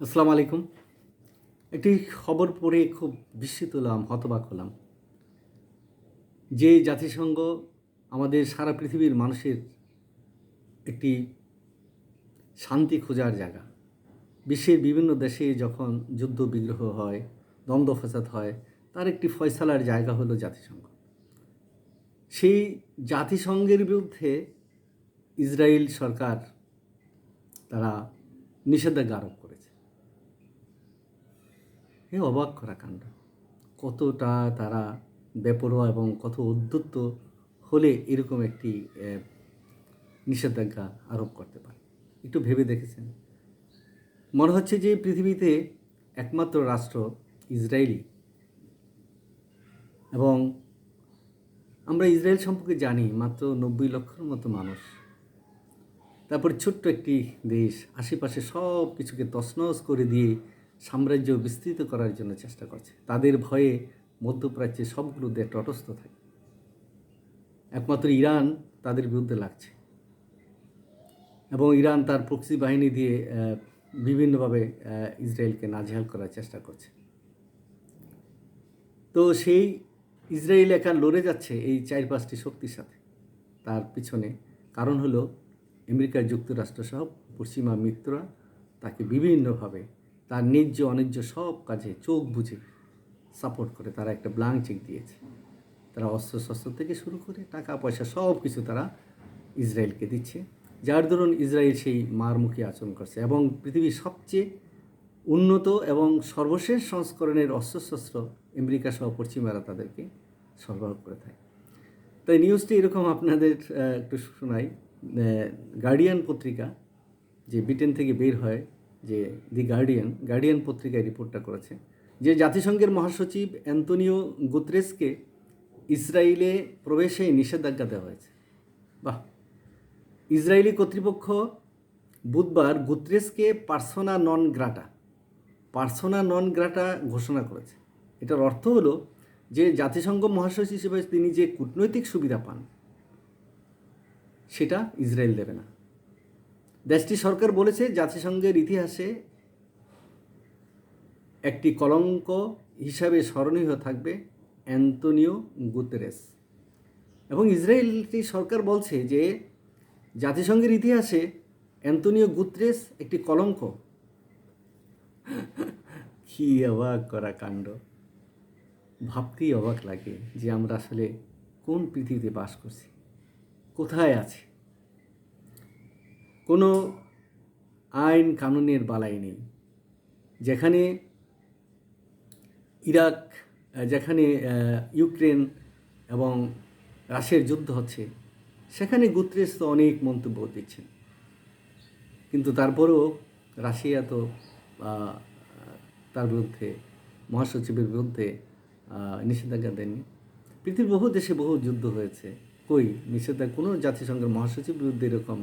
আসসালামু আলাইকুম। একটি খবর পড়ে খুব বিস্মিত হলাম, হতবাক হলাম। যে জাতিসংঘ আমাদের সারা পৃথিবীর মানুষের একটি শান্তি খোঁজার জায়গা। বিশ্বের বিভিন্ন দেশে যখন যুদ্ধ বিগ্রহ হয়, দ্বন্দ্ব ফসাদ হয়, তার একটি ফয়সালার জায়গা হলো জাতিসংঘ। সেই জাতিসংঘের বিরুদ্ধে ইসরায়েল সরকার তারা নিষেধাজ্ঞা আরোপ এ অবাক করা কাণ্ড। কতটা তারা বেপরোয়া এবং কত উদ্যুত্ত হলে এরকম একটি নিষেধাজ্ঞা আরোপ করতে পারে। একটু ভেবে দেখেছেন? মনে হচ্ছে যে পৃথিবীতে একমাত্র রাষ্ট্র ইসরায়েলি এবং আমরা ইসরায়েল সম্পর্কে জানি মাত্র নব্বই লক্ষের মতো মানুষ। তারপর ছোট্ট একটি দেশ, আশেপাশে সব কিছুকে তছনছ করে দিয়ে সাম্রাজ্য বিস্তৃত করার জন্য চেষ্টা করছে। তাদের ভয়ে মধ্যপ্রাচ্যে সবগুলো দেশ তটস্থ থাকে। একমাত্র ইরান তাদের বিরুদ্ধে লাগছে। এবং ইরান তার প্রক্সি বাহিনী দিয়ে বিভিন্নভাবে ইসরায়েলকে নাজেহাল করার চেষ্টা করছে। তো সেই ইসরায়েল একা লড়ে যাচ্ছে এই চার পাঁচটি শক্তির সাথে। তার পিছনে কারণ হলো আমেরিকা যুক্তরাষ্ট্র সহ পশ্চিমা মিত্ররা তাকে বিভিন্নভাবে তার ন্যায্য অন্যায্য সব কাজে চোখ বুঝে সাপোর্ট করে, তারা একটা ব্লাঙ্ক চেক দিয়েছে। তারা অস্ত্র শস্ত্র থেকে শুরু করে টাকা, পয়সা সব কিছু তারা ইসরায়েলকে দিচ্ছে। যার দরুন ইসরায়েল সেই মারমুখী আচরণ করছে এবং পৃথিবীর সবচেয়ে উন্নত এবং সর্বশেষ সংস্করণের অস্ত্রশস্ত্র আমেরিকা সহ পশ্চিমারা তাদেরকে সরবরাহ করে থাকে। তাই নিউজটি এরকম আপনাদের একটু শোনাই। গার্ডিয়ান পত্রিকা যে ব্রিটেন থেকে বের হয় যে দি গার্ডিয়ান গার্ডিয়ান পত্রিকায় রিপোর্টটা করেছে, যে জাতিসংঘের মহাসচিব অ্যান্তনিও গুতরেসকে ইসরায়েলে প্রবেশে নিষেধাজ্ঞা দেওয়া হয়েছে। বাহ! ইসরায়েলি কর্তৃপক্ষ বুধবার গুতরেসকে পার্সোনা নন গ্রাটা, পার্সোনা নন গ্রাটা ঘোষণা করেছে। এটার অর্থ হলো যে জাতিসংঘ মহাসচিব হিসেবে তিনি যে কূটনৈতিক সুবিধা পান, সেটা ইসরায়েল দেবে না। দেশটি সরকার বলেছে জাতিসংঘের ইতিহাসে একটি কলঙ্ক হিসাবে স্মরণীয় থাকবে অ্যান্তনিও গুতেরেস। এবং ইসরায়েলটি সরকার বলছে যে জাতিসংঘের ইতিহাসে অ্যান্তনিও গুতরেস একটি কলঙ্ক। কি অবাক করা কাণ্ড। ভাবতেই অবাক লাগে যে আমরা আসলে কোন পৃথিবীতে বাস করছি, কোথায় আছে। কোনো আইন কানুনের বালাই নেই। যেখানে ইরাক, যেখানে ইউক্রেন এবং রাশিয়ার যুদ্ধ হচ্ছে, সেখানে গুত্রেস তো অনেক মন্তব্য দিচ্ছেন। কিন্তু তারপরেও রাশিয়া তো তার বিরুদ্ধে, মহাসচিবের বিরুদ্ধে নিষেধাজ্ঞা দেননি। পৃথিবীর বহু দেশে বহু যুদ্ধ হয়েছে। কই? নিষেধাজ্ঞা, কোনো জাতিসংঘের মহাসচিব বিরুদ্ধে এরকম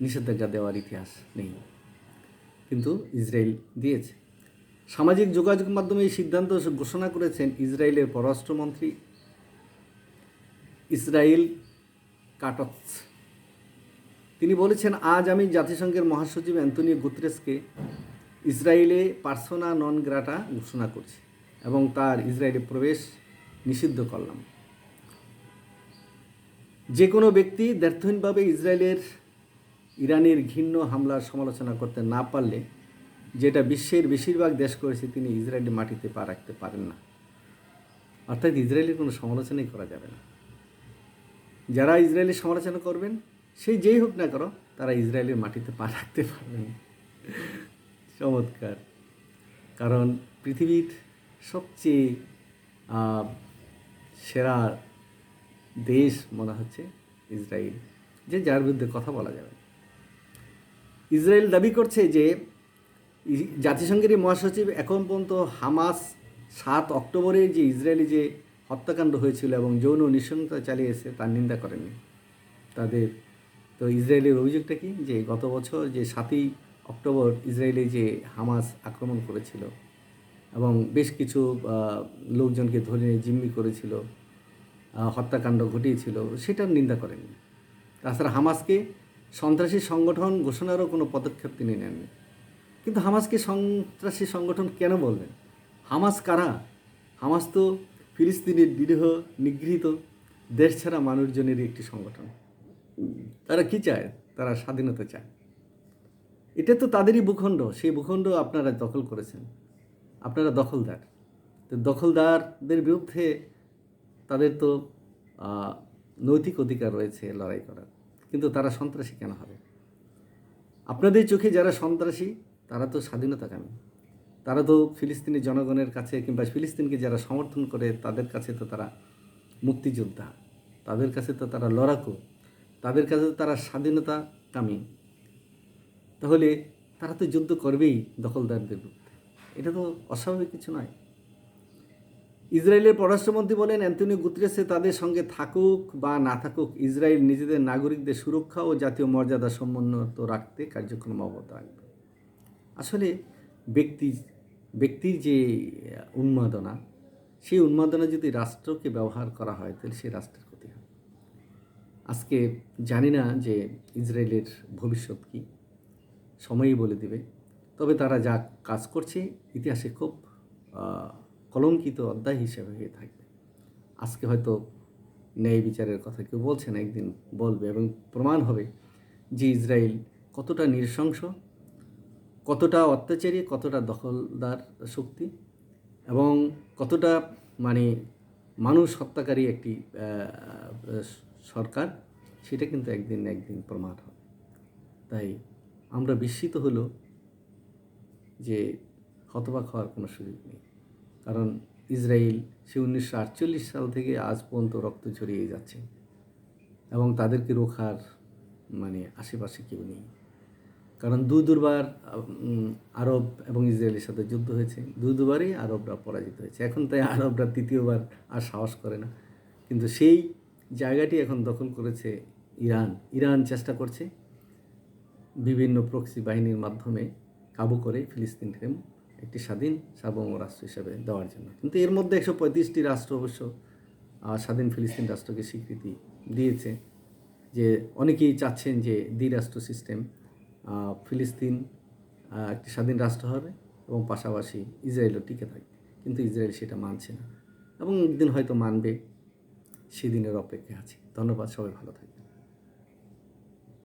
নিষেধাজ্ঞা দেওয়ার ইতিহাস নেই। কিন্তু ইসরায়েল দিয়েছে। সামাজিক যোগাযোগ মাধ্যমে এই সিদ্ধান্ত ঘোষণা করেছেন ইসরায়েলের পররাষ্ট্রমন্ত্রী ইসরায়েল কাটৎস। তিনি বলেছেন, আজ আমি জাতিসংঘের মহাসচিব অ্যান্তনিও গুতরেসকে ইসরায়েলে পার্সোনা নন গ্রাটা ঘোষণা করছি এবং তার ইসরায়েলে প্রবেশ নিষিদ্ধ করলাম। যে কোনো ব্যক্তি দ্ব্যর্থহীনভাবে ইসরায়েলের ইরানের ঘৃণ্য হামলার সমালোচনা করতে না পারলে, যেটা বিশ্বের বেশিরভাগ দেশ করেছে, তিনি ইসরায়েলের মাটিতে পা রাখতে পারেন না। অর্থাৎ ইসরায়েলের কোনো সমালোচনাই করা যাবে না। যারা ইসরায়েলের সমালোচনা করবেন, সেই যেই হোক না করো তারা ইসরায়েলের মাটিতে পা রাখতে পারবেন। চমৎকার। কারণ পৃথিবীর সবচেয়ে সেরা দেশ মনে হচ্ছে ইসরায়েল, যে যার বিরুদ্ধে কথা বলা যাবে। ইসরায়েল দাবি করছে যে জাতিসংঘের মহাসচিব এখন পর্যন্ত হামাস সাত অক্টোবরে যে ইসরায়েলি যে হত্যাকাণ্ড হয়েছিল এবং যৌন নিঃসঙ্গতা চালিয়েছে তার নিন্দা করেনি তাদের তো ইসরায়েলের অভিযোগটা কি? যে গত বছর যে সাতই অক্টোবর ইসরায়েলে যে হামাস আক্রমণ করেছিল এবং বেশ কিছু লোকজনকে ধরে নিয়ে জিম্মি করেছিল হত্যাকাণ্ড ঘটিয়েছিল, সেটার নিন্দা করেননি। তাছাড়া হামাসকে সন্ত্রাসী সংগঠন ঘোষণারও কোনো পদক্ষেপ তিনি নেননি। কিন্তু হামাসকে সন্ত্রাসী সংগঠন কেন বলবেন হামাস কারা? হামাস তো ফিলিস্তিনের নিরীহ, নিগৃহীত, দেশ ছাড়া মানুষজনেরই একটি সংগঠন। তারা কি চায়? তারা স্বাধীনতা চায়। এটা তো তাদেরই ভূখণ্ড। সেই ভূখণ্ড আপনারা দখল করেছেন। আপনারা দখলদার। তো দখলদারদের বিরুদ্ধে তাদের তো নৈতিক অধিকার রয়েছে লড়াই করার। কিন্তু তারা সন্ত্রাসী কেন হবে? আপনাদের চোখে যারা সন্ত্রাসী, তারা তো স্বাধীনতাকামী। তারা তো ফিলিস্তিনি জনগণের কাছে কিংবা ফিলিস্তিনকে যারা সমর্থন করে, তাদের কাছে তো তারা মুক্তিযোদ্ধা। তাদের কাছে তো তারা লড়াকু। তাদের কাছে তো তারা স্বাধীনতা স্বাধীনতাকামী। তাহলে তারা তো যুদ্ধ করবেই দখলদারদের বিরুদ্ধে। এটা তো অস্বাভাবিক কিছু নয়। ইসরায়েলের পররাষ্ট্রমন্ত্রী বলেন অ্যান্টনিও গুতরেসে তাদের সঙ্গে থাকুক বা না থাকুক, ইসরায়েল নিজেদের নাগরিকদের সুরক্ষা ও জাতীয় মর্যাদা সমুন্নত রাখতে কার্যক্রম অব্যাহত রাখবে। আসলে ব্যক্তি, ব্যক্তির যে উন্মাদনা, সেই উন্মাদনা যদি রাষ্ট্রকে ব্যবহার করা হয়, তাহলে সেই রাষ্ট্রের ক্ষতি হয় আজকে জানি না যে ইসরায়েলের ভবিষ্যৎ কী, সময়ই বলে দেবে। তবে তারা যা কাজ করছে, ইতিহাসে খুব কলঙ্কিত অধ্যায় হিসেবে হয়ে থাকবে। আজকে হয়তো ন্যায় বিচারের কথা কেউ বলছে না, একদিন বলবে এবং প্রমাণ হবে যে ইসরায়েল কতটা নৃশংস, কতটা অত্যাচারী, কতটা দখলদার শক্তি এবং কতটা মানে মানুষ হত্যাকারী একটি সরকার, সেটা কিন্তু একদিন একদিন প্রমাণ হবে। তাই আমরা বিস্মিত হলো যে হতবাক হওয়ার কোনো সুযোগ নেই। কারণ ইসরায়েল সে উনিশশো আটচল্লিশ সাল থেকে আজ পর্যন্ত রক্ত ছড়িয়ে যাচ্ছে। এবং তাদেরকে রোখার মানে আশেপাশে কেউ নেই। কারণ দু দুবার আরব এবং ইসরায়েলের সাথে যুদ্ধ হয়েছে। দু দুবারই আরবরা পরাজিত হয়েছে। এখন তাই আরবরা তৃতীয়বার আর সাহস করে না। কিন্তু সেই জায়গাটি এখন দখল করেছে ইরান। ইরান চেষ্টা করছে বিভিন্ন প্রক্সি বাহিনীর মাধ্যমে কাবু করে ফিলিস্তিন ফিলিস্তিনকে একটি স্বাধীন সার্বভৌম রাষ্ট্র হিসেবে দেওয়ার জন্য। কিন্তু এর মধ্যে একশো পঁয়ত্রিশটি রাষ্ট্র অবশ্য স্বাধীন ফিলিস্তিন রাষ্ট্রকে স্বীকৃতি দিয়েছে যে অনেকেই চাচ্ছেন যে দ্বিরাষ্ট্র সিস্টেম ফিলিস্তিন একটি স্বাধীন রাষ্ট্র হবে এবং পাশাপাশি ইসরায়েলও টিকে থাকবে কিন্তু ইসরায়েল সেটা মানছে না এবং একদিন হয়তো মানবে, সেদিনের অপেক্ষা আছে। ধন্যবাদ, সবাই ভালো থাকবে